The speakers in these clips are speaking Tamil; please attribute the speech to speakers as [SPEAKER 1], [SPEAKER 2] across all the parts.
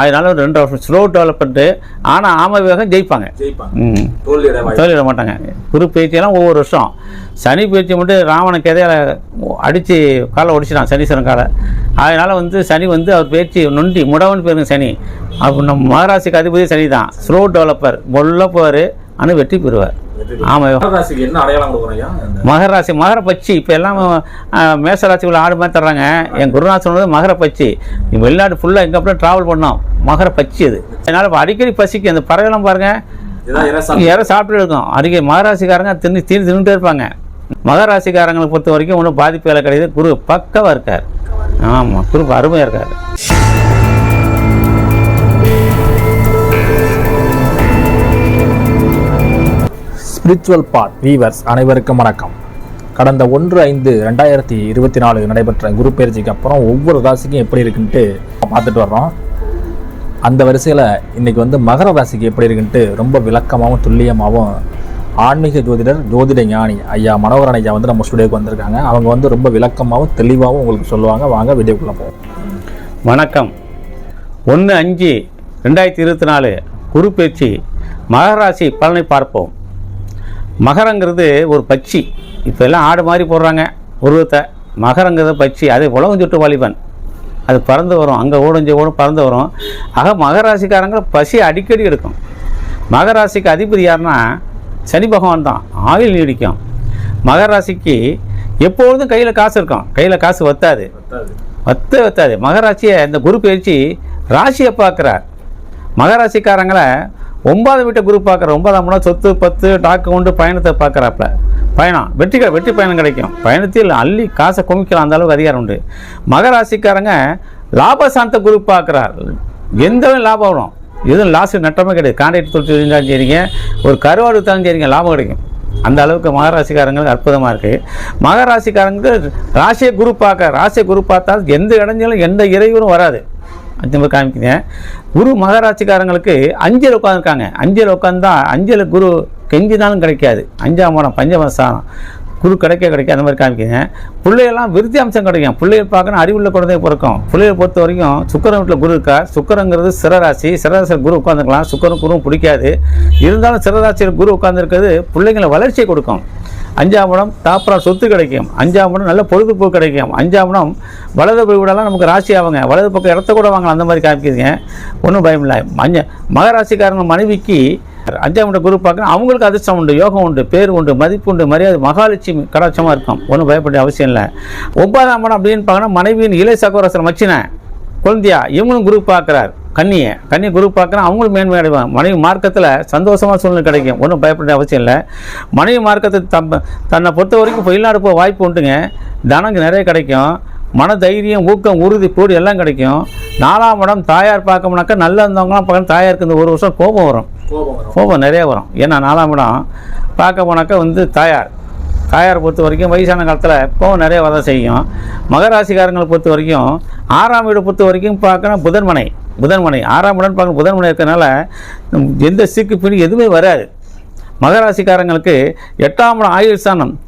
[SPEAKER 1] அதனால ஒரு ரெண்டு வருஷம் ஸ்லோ டெவலப்மெண்ட்டு ஆனால் ஆம வேகம் ஜெயிப்பாங்க. தோல்விட மாட்டாங்க. குரு பயிற்சியெல்லாம் ஒவ்வொரு வருஷம். சனி பயிற்சி மட்டும் ராவண கதையால் அடித்து காலை ஒடிச்சிட்டான் சனீஸ்வரன் காலை. அதனால் வந்து சனி வந்து அவர் பயிற்சி நொண்டி முடவன் பேருங்க சனி. அப்போ நம்ம மகராசிக்கு அதிபதி சனி தான் ஸ்லோ டெவலப்பர் மொல்ல போவார். ஆனால் வெற்றி பெறுவார். ஆமாம்.
[SPEAKER 2] இந்த
[SPEAKER 1] மகர பச்சி இப்போ எல்லாம் அஹ், மேச ராசிக்குள்ள ஆடு மாதிரி தர்றாங்க. என் குருநாத் சொன்னது மகர பச்சி வெளிநாடு ஃபுல்லாக எங்கே அப்புறம் ட்ராவல் பண்ணோம். மகர பச்சி அது. அதனால் இப்போ அடிக்கடி பசிக்கு. அந்த பறவைலாம் பாருங்கள் யாரும் சாப்பிட்டு இருக்கும். அதுக்கு மகராசிக்காரங்க தின்னு தீர்ந்து தின்னுட்டே இருப்பாங்க. மகராசிக்காரங்களை பொறுத்த வரைக்கும் ஒன்றும் பாதிப்பு வேலை கிடையாது குரு பக்கவாக இருக்கார். ஆமாம் குரு அருமையாக இருக்கார்.
[SPEAKER 3] ஸ்பிரிச்சுவல் பாத் வீவர்ஸ் அனைவருக்கும் வணக்கம். கடந்த ஒன்று ஐந்து ரெண்டாயிரத்தி இருபத்தி நாலு நடைபெற்ற குரு பயிற்சிக்கு அப்புறம் ஒவ்வொரு ராசிக்கும் எப்படி இருக்குன்ட்டு பார்த்துட்டு வர்றோம். அந்த வரிசையில் இன்னைக்கு வந்து மகர ராசிக்கு எப்படி இருக்குன்ட்டு ரொம்ப விளக்கமாகவும் துல்லியமாகவும் ஆன்மீக ஜோதிடர் ஜோதிட ஞானி ஐயா மனோகரன் ஐயா வந்து நம்ம ஸ்டுடியோக்கு வந்திருக்காங்க. அவங்க வந்து ரொம்ப விளக்கமாகவும் தெளிவாகவும் உங்களுக்கு சொல்லுவாங்க. வாங்க வீடியோக்குள்ளே போவோம்.
[SPEAKER 1] வணக்கம். ஒன்று அஞ்சு ரெண்டாயிரத்தி இருபத்தி நாலு குரு பயிற்சி மகராசி பலனை பார்ப்போம். மகரங்கிறது ஒரு பட்சி. இப்போ எல்லாம் ஆடு மாதிரி போடுறாங்க உருவத்தை. மகரங்கிறது பட்சி. அது உலகம் சுட்டு வாலிபன் அது பறந்து வரும். அங்கே ஓடும் ஓடும் பறந்து வரும். ஆக மகராசிக்காரங்க பசி அடிக்கடி எடுக்கும். மகராசிக்கு அதிபதி யாருன்னா சனி பகவான் தான். ஆயுள் நீடிக்கும். மகராசிக்கு எப்பொழுதும் கையில் காசு இருக்கும். கையில் காசு வத்தாது.
[SPEAKER 2] பத்தாது.
[SPEAKER 1] வத்த வத்தாது. மகராசியை இந்த குரு பயிற்சி ராசியை பார்க்குறார். மகராசிக்காரங்களை ஒன்பதாம் வீட்டை குரு பார்க்குற ஒன்பதாம் இடம் சொத்து பத்து டாக்கு டாக்குமெண்ட் பயணத்தை பார்க்குறாப்புல. பயணம் வெற்றி வெற்றி பயணம் கிடைக்கும். பயணத்தில் அள்ளி காசை குமிக்கலாம் அந்த அளவுக்கு அதிகாரம் உண்டு. மகராசிக்காரங்க லாபசாந்த குரு பார்க்குறார். எந்த லாபம் வரும்? எதுவும் லாஸ் நட்டமே கிடையாது. கான்ட்ராக்ட் தொழில் இருந்தாலும் சரிங்க ஒரு கருவாடு வித்தாலும் சரிங்க லாபம் கிடைக்கும். அந்த அளவுக்கு மகராசிக்காரங்களுக்கு அற்புதமாக இருக்குது மகராசிக்காரங்களுக்கு ராசியை குரு பார்க்க ராசியை குரு பார்த்தா எந்த இடைஞ்சாலும் எந்த இறைவரும் வராது. அந்த மாதிரி குரு மகாராட்சிக்காரங்களுக்கு அஞ்சல் உட்காந்துருக்காங்க அஞ்சல் உட்காந்தா அஞ்சல் குரு கெஞ்சினாலும் கிடைக்காது. அஞ்சாம் மடம் பஞ்சமஸ்தானம் குரு கிடைக்க கிடைக்க அந்த மாதிரி காமிக்குங்க. பிள்ளையெல்லாம் விருத்தி அம்சம் கிடைக்கும். பிள்ளைய பார்க்கணும் அறிவுள்ள குழந்தை பிறக்கும். பிள்ளையை பொறுத்த வரைக்கும் சுக்கரன் வீட்டில் குரு இருக்கா சுக்கரங்கிறது சிறராசி சிறராசியில் குரு உட்காந்துக்கலாம் சுக்கரன் குருவும் பிடிக்காது. இருந்தாலும் சிறராசியில் குரு உட்காந்துருக்கிறது பிள்ளைங்களை வளர்ச்சியை கொடுக்கும். அஞ்சாம் இடம் தாப்பரம் சொத்து கிடைக்கும். அஞ்சாம் இடம் நல்ல பொழுதுபோக்கு கிடைக்கும். அஞ்சாம் இடம் வலது போய் விடலாம் நமக்கு ராசி ஆகுங்க வலது பக்கம் இடத்த கூட வாங்கலாம் அந்த மாதிரி காமிக்குதுங்க ஒன்றும் பயம் இல்லை. மஞ்ச மகராசிக்காரங்க மனைவிக்கு அஞ்சாம் இடம் குரு பார்க்கணும். அவங்களுக்கு அதிர்ஷ்டம் உண்டு யோகம் உண்டு பேர் உண்டு மதிப்பு உண்டு மரியாதை மகாலட்சுமி கடாட்சமாக இருக்கும். ஒன்றும் பயப்பட அவசியம் இல்லை. ஒன்பதாம் இடம் அப்படின்னு பார்க்கணும் மனைவியின் இளைய சகோரசர் மச்சின குழந்தையா இவங்களும் குரு பார்க்குறாரு. கன்னியை கன்னி குரு பார்க்குறா அவங்களும் மேன்மை அடைவாங்க. மனைவி மார்க்கத்தில் சந்தோஷமாக சூழ்நிலை கிடைக்கும். ஒன்றும் பயப்பட அவசியம் இல்லை. மனைவி மார்க்கத்தை தம் தன்னை பொறுத்த வரைக்கும் வெளிநாடு போக வாய்ப்பு உண்டுங்க. தனங்க நிறைய கிடைக்கும். மன தைரியம் ஊக்கம் உறுதி கூடி எல்லாம் கிடைக்கும். நாலாம் இடம் தாயார் பார்க்கணுனாக்கா நல்லா இருந்தவங்களாம் பார்க்கணும். தாயாருக்கு இந்த ஒரு வருஷம் கோபம் வரும்.
[SPEAKER 2] கோபம்
[SPEAKER 1] நிறைய வரும். ஏன்னா நாலாம் இடம் பார்க்க போனாக்கா வந்து தாயார். தாயாரை பொறுத்த வரைக்கும் வயசான காலத்தில் கோபம் நிறைய வர செய்யும். மகராசிக்காரங்களை பொறுத்த வரைக்கும் ஆறாம் வீடு பொறுத்த வரைக்கும் பார்க்கணும் புதன்மனை புதன்மனை ஆறாம் உடன் பார்க்க புதன்மனை இருக்கிறனால எந்த சீக்கு பிடி எதுவுமே வராது. மகராசிக்காரங்களுக்கு எட்டாம் ஆயுள் ஸ்தானம்.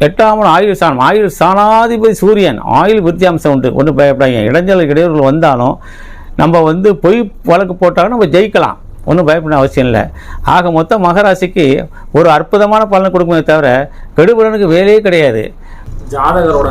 [SPEAKER 1] எட்டாம் ஆயுள் ஸ்தானம். ஆயுள் ஸ்தானாதிபதி சூரியன். ஆயுள் வித்தியாம்சம் உண்டு. ஒன்றும் பயப்படாதீங்க. இடைஞ்சல் இடையூறுகள் வந்தாலும் நம்ம வந்து பொய் வழக்கு போட்டாலும் நம்ம ஜெயிக்கலாம். ஒன்றும் பயப்பட அவசியம் இல்லை. ஆக மொத்தம் மகராசிக்கு ஒரு அற்புதமான பலன் கொடுக்குமே தவிர கெடுபலனுக்கு வேலையே கிடையாது.
[SPEAKER 2] ஜாதகரோட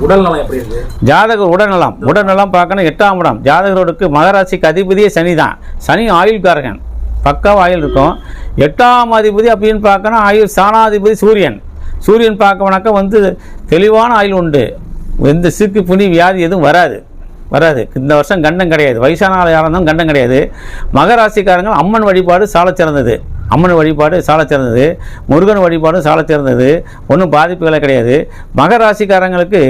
[SPEAKER 2] உடல் நலம் எப்படி இருக்கு?
[SPEAKER 1] ஜாதகர் உடல்நலம் உடல்நலம் பார்க்கணும். எட்டாம் இடம். ஜாதகரோடுக்கு மகராசிக்கு அதிபதியே சனி தான். சனி ஆயுள்காரகன். பக்காவ ஆயுள் இருக்கும். எட்டாம் அதிபதி அப்படின்னு பார்க்கணும். ஆயுள் சாணாதிபதி சூரியன். சூரியன் பார்க்கணுனாக்கா வந்து தெளிவான ஆயுள் உண்டு. எந்த சிக்கு புனி வியாதி எதுவும் வராது. வராது. இந்த வருஷம் கண்டம் கிடையாது. வயசான ஆள் கண்டம் கிடையாது. மகராசிக்காரங்க அம்மன் வழிபாடு சால சிறந்தது அம்மன் வழிபாடு சாலச் சிறந்தது முருகன் வழிபாடு சாலச் சிறந்தது ஒன்றும் பாதிப்புகளே கிடையாது. மகராசிக்காரங்களுக்கு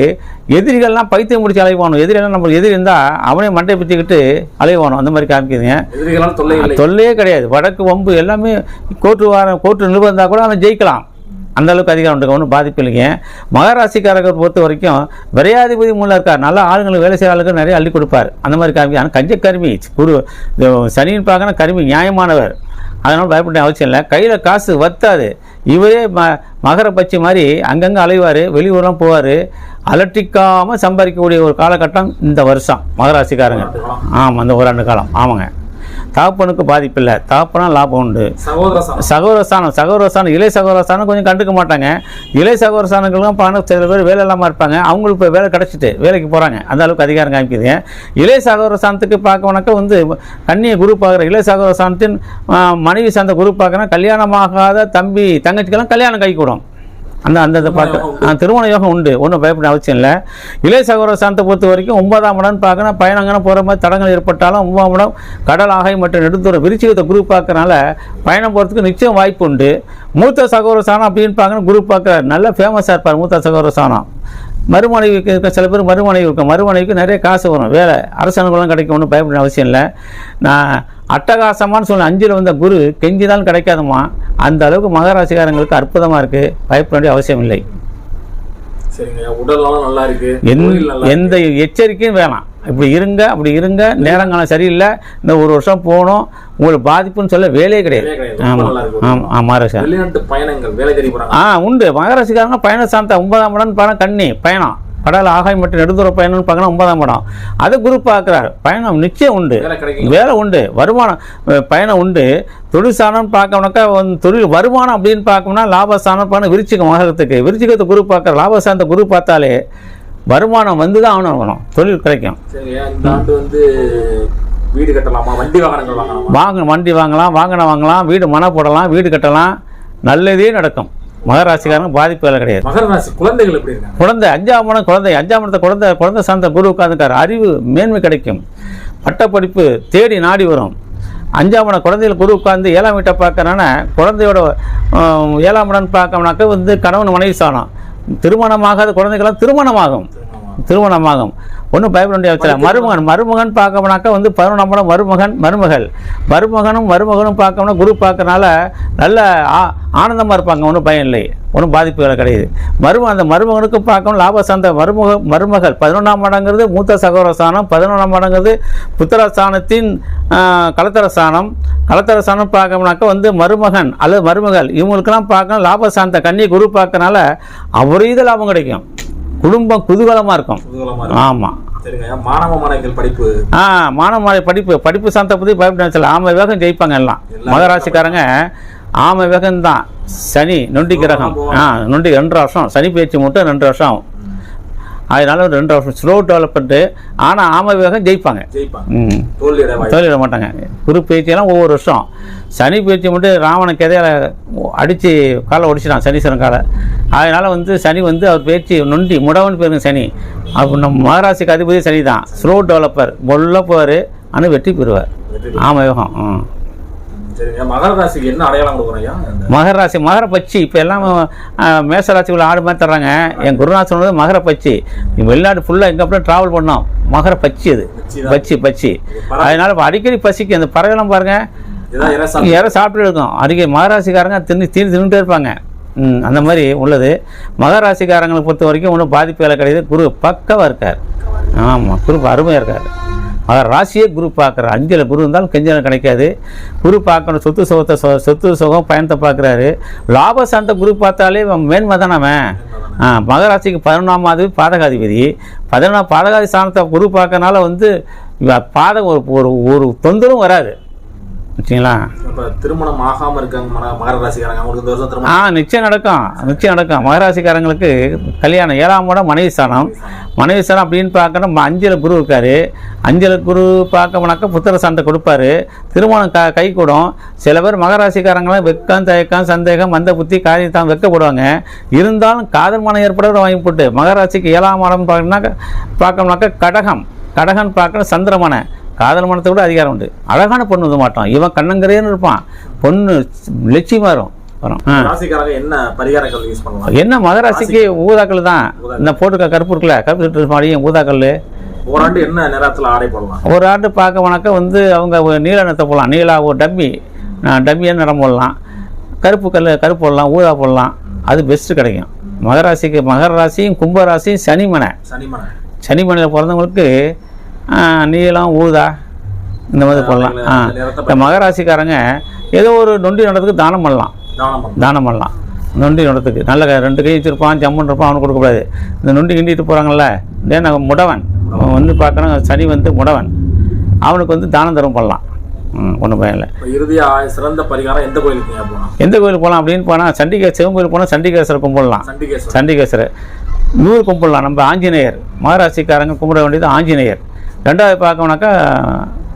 [SPEAKER 1] எதிரிகள்லாம் பைத்தியம் முடிச்சு அலைவானும். எதிரிகள் நம்ம எதிரி இருந்தால் அவனே மண்டை பிச்சுக்கிட்டு அலைவானும். அந்த மாதிரி காமிக்குதுங்க. தொல்லையே கிடையாது. வடக்கு வம்பு எல்லாமே கோர்ட்டு வார கோர்ட்டு நிபந்தா கூட அவன் ஜெயிக்கலாம். அந்த அளவுக்கு அதிகாரம் உண்டு ஒன்றும் பாதிப்பு இல்லைங்க. மகராசிக்காரர்கள் பொறுத்த வரைக்கும் விரையாதிபதி மூலம் இருக்கார். நல்ல ஆளுங்களுக்கு வேலை செய்கிற ஆளுக்கு நிறைய அள்ளி கொடுப்பார். அந்த மாதிரி காமி ஆனால் கஞ்ச கருமி குரு சனின்னு பார்க்கணும் கருமி நியாயமானவர். அதனால் பயப்பட அவசியம் இல்லை. கையில் காசு வத்தாது. இவரே ம மகர பச்சி மாதிரி அங்கங்கே அலைவார் வெளியூர்லாம் போவார். அலட்டிக்காமல் சம்பாதிக்கக்கூடிய ஒரு காலகட்டம் இந்த வருஷம். மகராசிக்காரங்க. ஆமாம் அந்த ஓராண்டு காலம். ஆமாங்க. தாப்பனுக்கு பாதிப்பு இல்லை. தாப்பனா லாபம் உண்டு. சகோதரஸ்தானம் சகோதரஸ்தானம் இளைய சகோதரஸ்தானம் கொஞ்சம் கண்டுக்க மாட்டாங்க. இளைய சகோதரஸ்தானங்களும் பணம் சில பேர் வேலை இல்லாமல் இருப்பாங்க. அவங்களுக்கு இப்போ வேலை கிடச்சிட்டு வேலைக்கு போகிறாங்க அந்த அளவுக்கு அதிகாரம் காமிக்குது. இளைய சகோதரஸ்தானத்துக்கு பார்க்கணுனாக்கா வந்து கண்ணிய குரு பார்க்குற இளைய சகோதரஸ்தானத்தின் மனைவி சார்ந்த குரு பார்க்குறா கல்யாணமாகாத தம்பி தங்கச்சிக்கெல்லாம் கல்யாணம் கை கூடும் அந்த அந்த இதை ஆ, திருமண யோகம் உண்டு. ஒன்றும் பயப்பட அவசியம் இல்லை. இளைய சகோதர சாந்தத்தை பொறுத்த வரைக்கும் ஒன்பதாம் இடம் பார்க்கணும் பயணங்கன்னு போகிற மாதிரி தடங்கள் ஏற்பட்டாலும் ஒன்பதாம் இடம் கடல் ஆகை மற்றும் நெடுந்தூரம் விருச்சிகத்தை குரு பார்க்கறனால பயணம் போகிறதுக்கு நிச்சயம் வாய்ப்பு உண்டு. மூத்த சகோதர சாணம் அப்படின்னு பார்க்கணும் குரு பார்க்குறாரு நல்ல ஃபேமஸாக இருப்பார் மூத்த சகோதர சாணம். மறுமனைவிக்கு இருக்க சில பேர் மறுமனைவி இருக்கும் மறுமனைவிக்கு நிறைய காசு வரும். வேலை அரசு அனுகூலம் கிடைக்கும் ஒன்றும் பயப்பட அவசியம் இல்லை. நான் அட்டகாசமான்னு சொன்ன அஞ்சில் வந்த குரு கெஞ்சிதான் கிடைக்காதுமா அந்த அளவுக்கு மகராசிக்காரங்களுக்கு அற்புதமாக இருக்குது பயப்பட வேண்டிய அவசியம் இல்லை. எந்த எச்சரிக்கையும் வேணாம். இப்படி இருங்க அப்படி இருங்க. நேரங்காலம் சரியில்லை. இந்த ஒரு வருஷம் போகணும். உங்களுக்கு பாதிப்புன்னு சொல்ல வேலையே கிடையாது. ஆமாம். ஆமாம் ஆமாம்
[SPEAKER 2] போறாங்க.
[SPEAKER 1] ஆ உண்டு. மகராசிக்காரங்க பயண சாந்தா ஒன்பதாம் இடம் பணம் கண்ணி பயணம். கடல் ஆகாயம் மற்றும் நெடுந்தூர பயணம்னு பார்க்கணும் ஒன்பதாம் இடம். அது குரு பார்க்குறாரு. பயணம் நிச்சயம் உண்டு.
[SPEAKER 2] வேலை
[SPEAKER 1] உண்டு. வருமானம் பயணம் உண்டு. தொழில் சாணம் பார்க்கணுனாக்கா வந்து தொழில் வருமானம் அப்படின்னு பார்க்கணும்னா லாபஸ்தானம் பண்ண விருச்சிகம் மகரத்துக்கு விருச்சிகத்தை குரு பார்க்குற லாபஸ்தானத்தை குரு பார்த்தாலே வருமானம் வந்து தான் ஆகணும் தொழில் கிடைக்கும்.
[SPEAKER 2] வந்து வீடு கட்டலாமா? வண்டி வாகனங்கள் வாங்கலாமா
[SPEAKER 1] வாங்க வண்டி வாங்கலாம் வாகனம் வாங்கலாம் வீடு மனை போடலாம் வீடு கட்டலாம். நல்லதே நடக்கும். மகராசிக்காரங்க பாதிப்பு வேலை கிடையாது.
[SPEAKER 2] மகர ராசி குழந்தைகள் எப்படி இருக்காங்க?
[SPEAKER 1] குழந்தை அஞ்சாம் மனம் குழந்தை அஞ்சாம் மனத்தை குழந்தை குழந்தை சார்ந்த குரு உட்காந்துக்காரு அறிவு மேன்மை கிடைக்கும். பட்டப்படிப்பு தேடி நாடி வரும். அஞ்சாம் மன குழந்தைகள் குரு உட்காந்து ஏழாம் வீட்டை பார்க்கறனால குழந்தையோட ஏழாம் இடம் பார்க்கணுனாக்க வந்து கணவன் மனைவி சாணம். திருமணமாகாத குழந்தைகளாம் திருமணமாகும். திருமணமாகும் ஒன்றும் பயப்பட வேண்டிய அவசியம். மருமகன் மருமகன் பார்க்கணுனாக்கா வந்து பதினொன்றாம் இடம் மருமகன் மருமகள். மருமகனும் மருமகனும் பார்க்கணும்னா குரு பார்க்கறனால நல்ல ஆ ஆனந்தமாக இருப்பாங்க ஒன்றும் பயம் இல்லை. ஒன்றும் பாதிப்புகள் கிடையாது. மரும அந்த மருமகனுக்கும் பார்க்கணும் லாப சார்ந்த மருமக மருமகள். பதினொன்றாம் இடங்கிறது மூத்த சகோதர ஸ்தானம் பதினொன்றாம் இடங்கிறது புத்திர ஸ்தானத்தின் ஆ, கலத்தர ஸ்தானம். கலத்தர ஸ்தானம் பார்க்கணுனாக்கா வந்து மருமகன் அல்லது மருமகள். இவங்களுக்கெல்லாம் பார்க்கணும் லாப சார்ந்த கன்னி குரு பார்க்கறனால அபரீத லாபம் கிடைக்கும். குடும்பம் குதூகலமாக இருக்கும். ஆமாம்
[SPEAKER 2] மாணவ மாணவிகள் படிப்பு.
[SPEAKER 1] ஆ மாணவ படிப்பு. படிப்பு சார்ந்த பற்றி பயப்பட ஆமை வேகம் ஜெயிப்பாங்க எல்லாம். மகராசிக்காரங்க ஆமை வேகம் தான் சனி நொண்டி கிரகம். ஆ நொண்டி ரெண்டு வருஷம். சனி பயிற்சி மட்டும் ரெண்டு வருஷம் ஆகும். அதனால ஒரு ரெண்டு வருஷம் ஸ்லோ டெவலப்மெண்ட்டு ஆனால் ஆமை வேகம் ஜெயிப்பாங்க. தோல்விட மாட்டாங்க. குரு பயிற்சியெல்லாம் ஒவ்வொரு வருஷம். சனி பயிற்சி மட்டும் ராவண கதையால் அடித்து காலை ஒடிச்சிட்டான் சனீஸ்வரன் காலை. அதனால் வந்து சனி வந்து அவர் பயிற்சி நொண்டி முடவன் பேருங்க சனி. அப்போ நம்ம மகராசிக்கு அதிபதி சனி தான் ஸ்லோ டெவலப்பர் மொல்ல போவார். ஆனால் வெற்றி பெறுவார்.
[SPEAKER 2] வெற்றி
[SPEAKER 1] ஆமை வேகம் ம்.
[SPEAKER 2] சரிங்க. மகர ராசிக்கு என்ன அடையாளம் கொடுக்குறீங்க? இந்த
[SPEAKER 1] மகர ராசி மகர பச்சி இப்போ எல்லாம் மேச ராசிக்குள்ள ஆடு மாதிரி தர்றாங்க. என் குருநாத் சொன்னது மகர பச்சி வெளிநாடு ஃபுல்லாக எங்கே அப்புறம் ட்ராவல் பண்ணோம். மகர பச்சி அது.
[SPEAKER 2] பச்சி தான்.
[SPEAKER 1] பச்சி அதனால இப்ப அடிக்கடி பசிக்கு. அந்த பறவைலாம் பாருங்க.
[SPEAKER 2] இதான் இரசா
[SPEAKER 1] யாரும் சாப்பிட்டு இருக்கும். அடிக்கடி மகராசிக்காரங்க தின்னு தீர்ந்து தின்னுட்டே இருப்பாங்க. ம், அந்த மாதிரி உள்ளது. மகராசிக்காரங்களை பொறுத்த வரைக்கும் ஒன்றும் பாதிப்பு வேலை கிடையாது. குரு பக்கவாக இருக்கார். ஆமாம் குரு அருமையாக இருக்கார். அவர் ராசியே குரு பார்க்குறாரு அஞ்சில் குரு இருந்தாலும் கெஞ்சனம் கிடைக்காது. குரு பார்க்கணும் சொத்து சுகத்தை சொ- சொத்து சுகம் பயணத்தை பார்க்குறாரு. லாப சார்ந்த குரு பார்த்தாலே மேன்மை தானே ஆ மகராசிக்கு பதினொன்றாமாவது பாதகாதிபதி. பதினொன்றாம் பாதகாதி ஸ்தானத்தை குரு பார்க்கறனால வந்து பாதகம் ஒரு ஒரு ஒரு தொந்தரவும் வராது.
[SPEAKER 2] இப்ப திருமணம் ஆகாம இருக்காங்க மக- மகர ராசிக்காரங்க. அவங்களுக்கு இந்த வருஷம்
[SPEAKER 1] ஆ நிச்சயம் நடக்கும். நிச்சயம் நடக்கும். மகராசிக்காரங்களுக்கு கல்யாணம் ஏழாம் இடம் மனைவி ஸ்தானம். மனைவி ஸ்தானம் அப்படின்னு பார்க்கணும் அஞ்சல குரு இருக்காரு. அஞ்சல குரு பார்க்கணும்னாக்கா புத்திர சாந்தத்தை கொடுப்பாரு. திருமணம் க கை கூடும் சில பேர் மகராசிக்காரங்களாம் வெக்கம் தயக்கம் சந்தேகம் மந்த புத்தி காரியம் தான் வெக்கப்படுவாங்க இருந்தாலும் காதல் மனம் ஏற்பட வாங்கி போட்டு மகராசிக்கு ஏழாம் இடம் பார்க்கணும்னாக்கா பார்க்கணும்னாக்கா கடகம். கடகன் பார்க்கணும் சந்திரமனை. காதல் மனத்தை விட அதிகாரம் உண்டு. அழகான பொண்ணு வந்து மாட்டான் இவன் கண்ணங்கரேன்னு இருப்பான். பொண்ணு வரும். ஆ.
[SPEAKER 2] ராசிக்காரங்க என்ன
[SPEAKER 1] மகராசிக்கு ஊதாக்கல் தான். இந்த போட்டுக்க கருப்பு இருக்குல்ல கருப்பு சுட்டு மாடியும் ஊதாக்கல்.
[SPEAKER 2] ஓராண்டு என்ன நேரத்துல ஆடை போடலாம்?
[SPEAKER 1] ஒரு ஆண்டு பார்க்க வணக்க வந்து அவங்க நீல நிறத்தை போடலாம். நீலா ஒரு டம்மி. டம்மியாக நிறம் போடலாம். கருப்பு கல் கருப்பு போடலாம் ஊதா போடலாம். அது பெஸ்ட்டு கிடைக்கும். மகராசிக்கு மகர ராசியும் கும்பராசியும் சனிமனை.
[SPEAKER 2] சனிமனை.
[SPEAKER 1] சனிமனையில் பிறந்தவங்களுக்கு ஆ, நீலம் ஊதா. இந்த மாதிரி போடலாம் ஆ இந்த மகராசிக்காரங்க ஏதோ ஒரு நொண்டி நடத்துக்கு தானம் பண்ணலாம்.
[SPEAKER 2] தானம் பண்ணலாம்.
[SPEAKER 1] நொண்டி நடத்துக்கு நல்ல ரெண்டு கை வச்சிருப்பான் ஜம்முன்னு இருப்பான் அவனுக்கு கொடுக்கக்கூடாது இந்த நொண்டி கிண்டிட்டு போகிறாங்கல்ல இதே நான் முடவன். அவன் வந்து பார்க்கணும் சனி வந்து முடவன். அவனுக்கு வந்து தானம் தரும் பண்ணலாம். ம் ஒன்றும் பயம் இல்லை.
[SPEAKER 2] இப்ப இறுதியா சிறந்த பரிகாரம் எந்த கோயிலுக்கு போனா
[SPEAKER 1] எந்த கோயிலுக்கு போகலாம் அப்படின்னு போனால் சண்டிகை சிவன் கோயில் போனால் சண்டிகேஸ்வரர் கும்பிடலாம்.
[SPEAKER 2] சண்டிகேஸ்வரர்
[SPEAKER 1] சண்டிகேஸ்வரர் நூறு கும்பிடலாம். நம்ம ஆஞ்சநேயர். மகராசிக்காரங்க கும்பிட வேண்டியது ஆஞ்சநேயர். ரெண்டாவது பார்க்கணுனாக்கா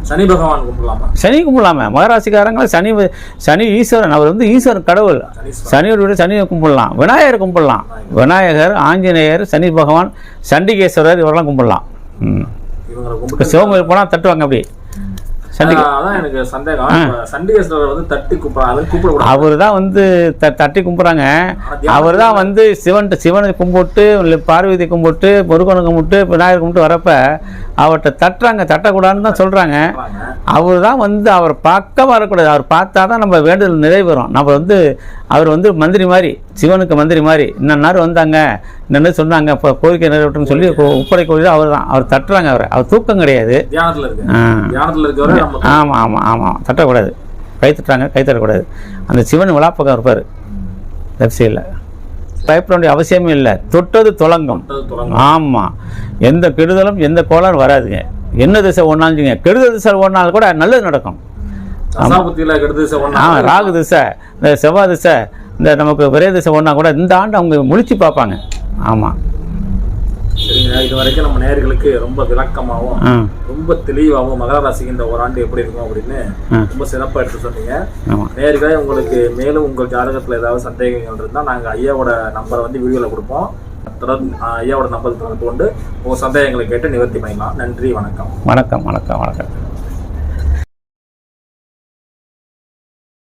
[SPEAKER 2] சனி பகவான் கும்பிடலாமா?
[SPEAKER 1] சனி கும்பிடலாமே. மகராசிக்காரங்க சனி சனி ஈஸ்வரன். அவர் வந்து ஈஸ்வரன் கடவுள். சனியோட விட சனியை கும்பிடலாம். விநாயகர் கும்பிடலாம். விநாயகர். ஆஞ்சநேயர் சனி பகவான் சண்டிகேஸ்வரர் இவரெல்லாம் கும்பிடலாம். ம்.
[SPEAKER 2] இவங்களை
[SPEAKER 1] இப்போ
[SPEAKER 2] கும்பிட்டு
[SPEAKER 1] சிவன் கோயில் போனால் தட்டுவாங்க அப்படி.
[SPEAKER 2] அதான் எனக்கு சந்தேகம். இப்ப சண்டிகேஸ்வரர் வந்து தட்டி கூப்பிடலாம் அது கூப்பிட
[SPEAKER 1] அவர் தான் வந்து தட்டி கும்பிட்றாங்க அவர் தான் வந்து சிவன் சிவனை கும்பிட்டு பார்வதி கும்பிட்டு முருகனை கும்பிட்டு விநாயகர் கும்பிட்டு வரப்ப அவர்கிட்ட தட்டுறாங்க. தட்டக்கூடாதுன்னு தான் சொல்கிறாங்க அவர் தான் வந்து அவர் பார்க்க வரக்கூடாது. அவர் பார்த்தா தான் நம்ம வேண்டுதல் நிறைவேறும். நம்ம வந்து அவர் வந்து மந்திரி மாதிரி சிவனுக்கு மந்திரி மாதிரி இன்னொரு வந்தாங்க இன்னொன்று சொன்னாங்க இப்போ கோரிக்கை நிறைவேற்றுன்னு சொல்லி உப்படை கோயில் அவர் தான். அவர் தட்டுறாங்க அவர். அவர் தூக்கம் கிடையாது. ஆமாம் ஆமாம் ஆமாம் தட்டக்கூடாது. கை தட்டுறாங்க கை தட்டக்கூடாது. அந்த சிவன் விழாப்பக்கம் இருப்பார். சைடில் பயப்பட வேண்டிய அவசியமே இல்லை. தொட்டது தொடங்கும். ஆமாம் எந்த கெடுதலும் எந்த கோளாறும் வராதுங்க. என்ன திசை ஒன்றாச்சுங்க கெடுதல் திசை ஒன்றாலும் கூட நல்லது நடக்கும். ராகு திசை இந்த செவ்வாய் திசை இந்த நமக்கு விரைய திசை ஒன்றா கூட இந்த ஆண்டு அவங்க முழிச்சு பார்ப்பாங்க. ஆமாம்
[SPEAKER 2] சரிங்க இது வரைக்கும் நம்ம நேயர்களுக்கு ரொம்ப விளக்கமாகவும் ரொம்ப தெளிவாகவும் மகர ராசிக்கு இந்த ஒரு ஆண்டு எப்படி இருக்கும் அப்படின்னு. ரொம்ப சிறப்பா எடுத்து சொன்னீங்க. நேர்களே உங்களுக்கு மேலும் உங்கள் ஜாதகத்துல ஏதாவது சந்தேகங்கள் இருந்தால் நாங்க ஐயாவோட நம்பரை வந்து வீடியோல கொடுப்போம். தொடர்ந்து ஐயாவோட நம்பர் தொடர்பு கொண்டு உங்க சந்தேகங்களை கேட்டு நிவர்த்தி பண்ணிக்கலாம். நன்றி வணக்கம்.
[SPEAKER 1] வணக்கம் வணக்கம் வணக்கம்.